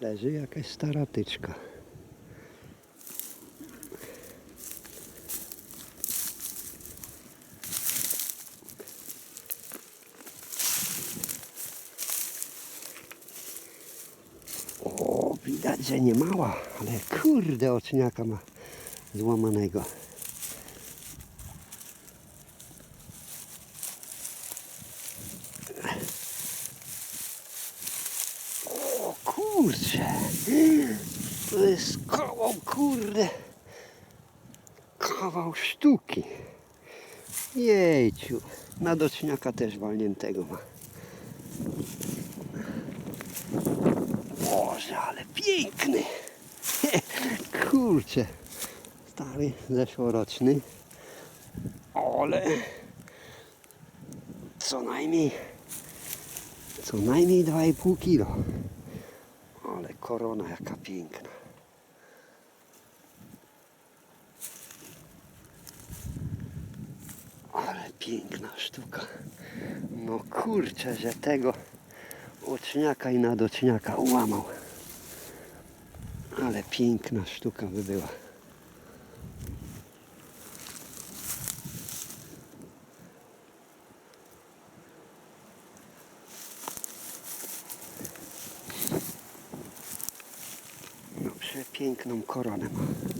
Leży jakaś stara tyczka. O, widać, że nie mała, ale kurde oczniaka ma złamanego. O kurcze, to jest kawał kurde, kawał sztuki. Jejciu, na doczniaka też walniętego ma. Boże, ale piękny. Kurczę. Stary, zeszłoroczny. Ale co najmniej co najmniej 2,5 kilo. Ale korona jaka piękna. Ale piękna sztuka. No kurczę, że tego oczniaka i nadoczniaka ułamał. Ale piękna sztuka by była. No przepiękną koronę ma.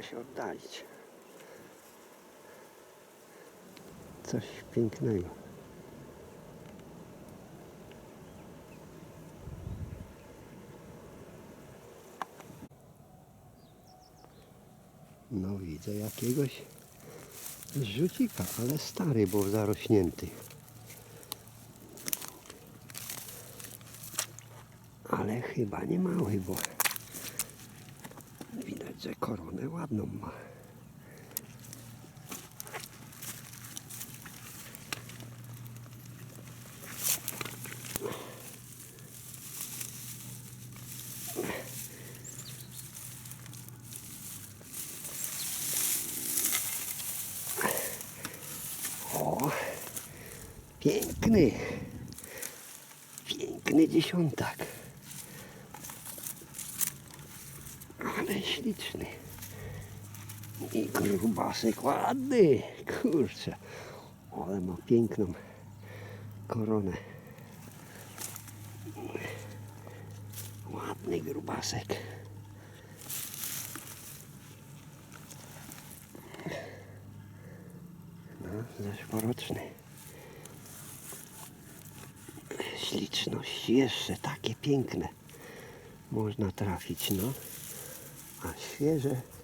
Muszę się oddalić. Coś pięknego. No widzę jakiegoś rzucika, ale stary, bo zarośnięty. Ale chyba nie mały, bo Że koronę ładną ma. O, piękny, piękny dziesiątak. Ale śliczny. I grubasek ładny. Kurczę. Ale ma piękną koronę. Ładny grubasek. No, zeszłoroczny. Śliczność jeszcze takie piękne. Można trafić, no a świeże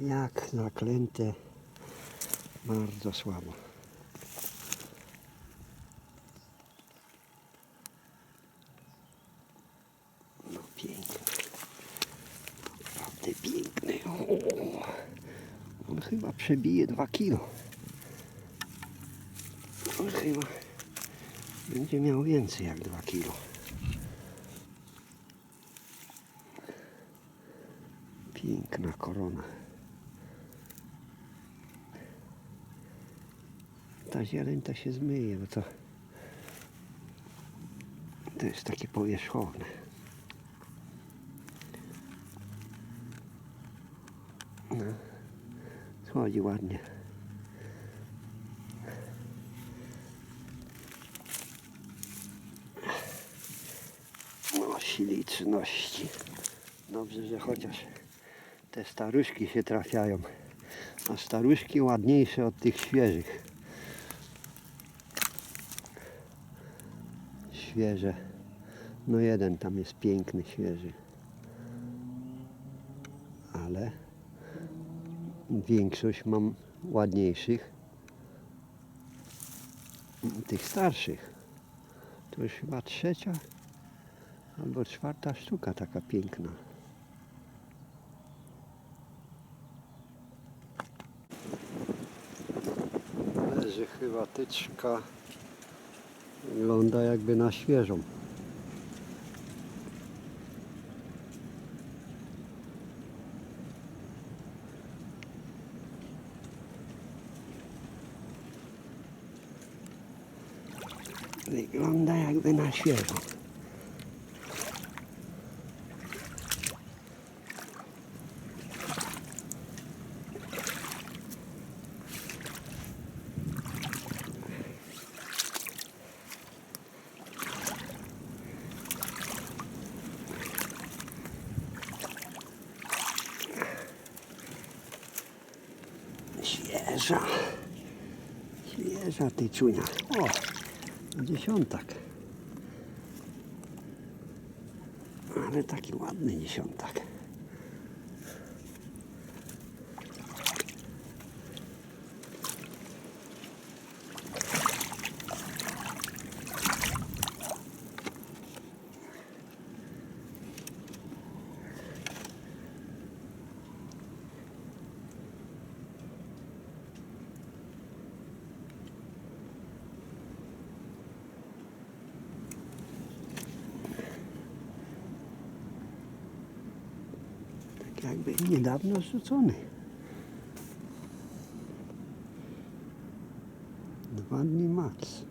jak zaklęte bardzo słabo. No piękny. Naprawdę piękny. O, on chyba przebije 2 kilo. On chyba będzie miał więcej jak 2 kilo. Piękna korona. Ta zieleń to się zmyje, bo to to jest takie powierzchowne. No, schodzi ładnie. No, śliczności. Dobrze, że chociaż te staruszki się trafiają. A staruszki ładniejsze od tych świeżych. Świeże. No jeden tam jest piękny, świeży. Ale większość mam ładniejszych. Tych starszych. To już chyba trzecia Albo czwarta sztuka taka piękna. Leży chyba tyczka. Wygląda jakby na świeżą. Wygląda jakby na świeżą. Świeża. Świeża tyczunia. O, dziesiątak. Ale taki ładny dziesiątak. Tak jakby niedawno rzucony. Dwa dni max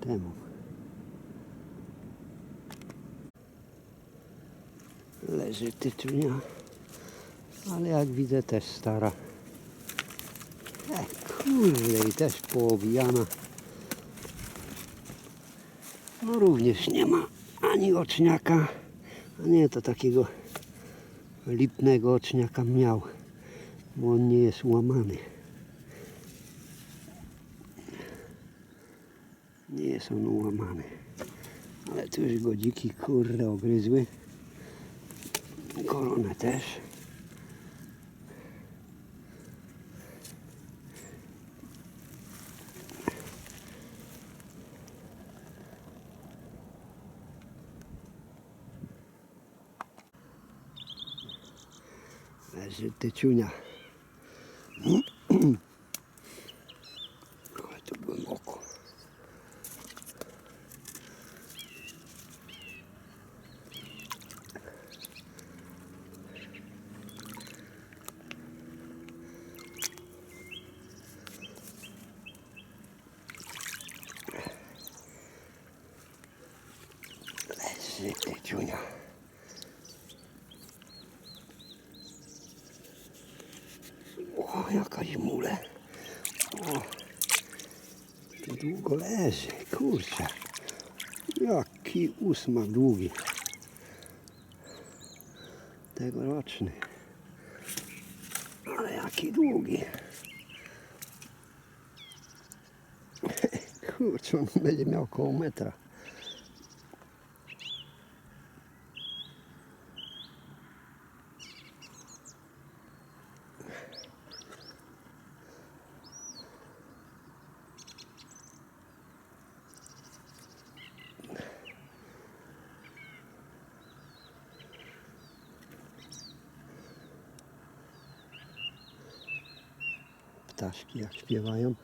temu. Leży tyczunia, ale jak widzę też stara. E, kurde, i też poobijana. No również nie ma ani oczniaka, a nie to takiego lipnego oczniaka miał, bo on nie jest łamany. Nie jest on łamany. Ale tu już go dziki kurde ogryzły. Koronę też. Leży tyciunia. Ale to głęboko. Leży tyciunia. O, jakaś mule. O, tu długo leży, kurczę. Jaki ósmak długi. Tegoroczny. Ale jaki długi. Kurczę, on będzie miał koło metra. Ptaszki jak śpiewają.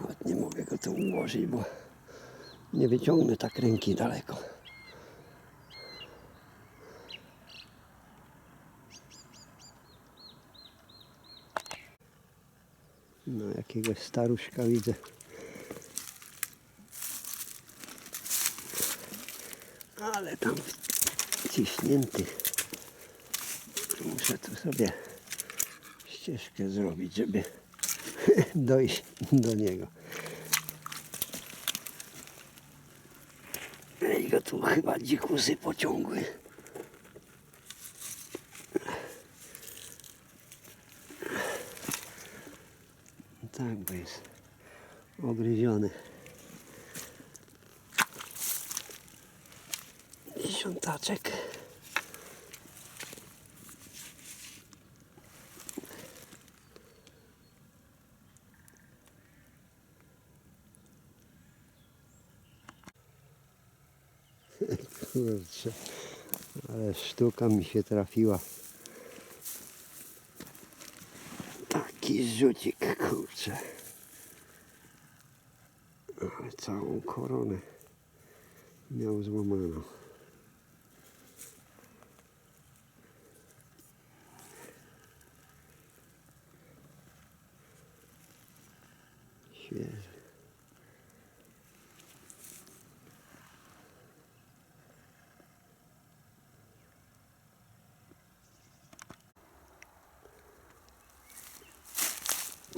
Nawet nie mogę go tu ułożyć, bo nie wyciągnę tak ręki daleko. No jakiegoś staruszka widzę. Ale tam ciśnięty. Muszę tu sobie ścieżkę zrobić, żeby dojść do niego. I go tu chyba dzikusy pociągły. Tak, bo jest ogryziony. Dziesiątaczek. Kurczę, ale sztuka mi się trafiła. Taki rzucik, kurczę. Całą koronę miał złamaną.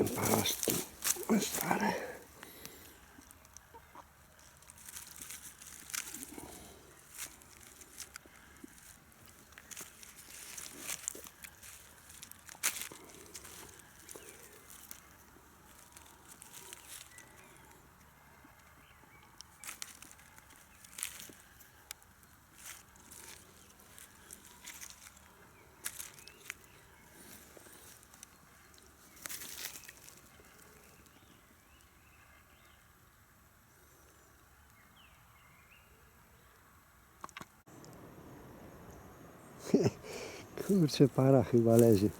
and past Kurczę, para chyba leży.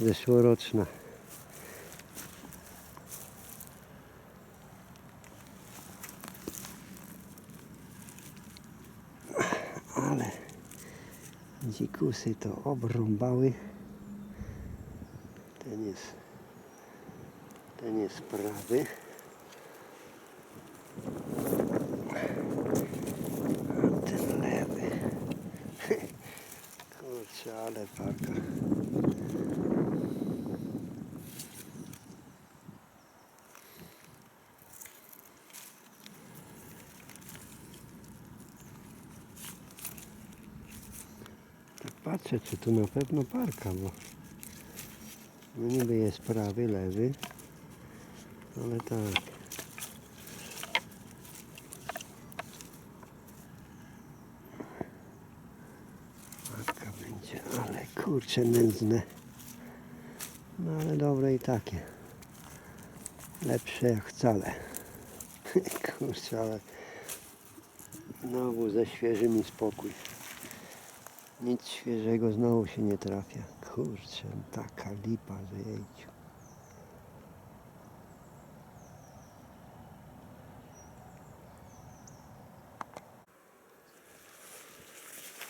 Zeszłoroczna. Ale dzikusy to obrąbały. Ten jest, ten jest prawy. A ten lewy. Kurczę, ale parka. Tak patrzę, czy tu na pewno parka, bo no niby jest prawy, lewy, ale tak. Parka będzie, ale kurczę nędzne. No ale dobre i takie. Lepsze jak wcale. Kurczę, ale znowu ze świeżymi spokój. Nic świeżego znowu się nie trafia. Kurczę, taka lipa, że jejciu.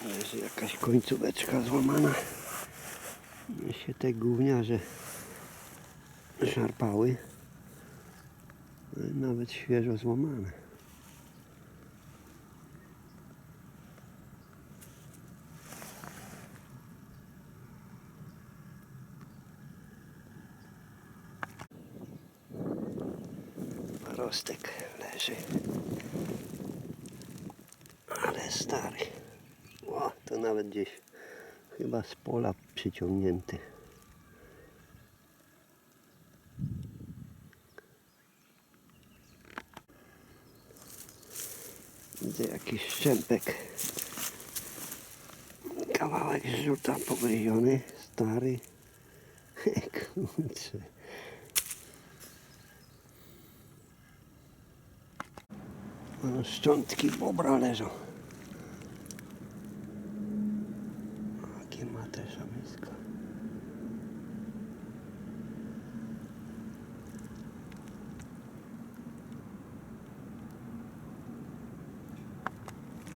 Leży jakaś końcóweczka złamana. No się te gówniarze szarpały. Ale Nawet świeżo złamane. Rostek leży. Ale stary. O, to nawet gdzieś chyba z pola przyciągnięty. Widzę jakiś szczępek. Kawałek żuta pogryziony, stary. Kurczę. No, Szczątki bobra leżą.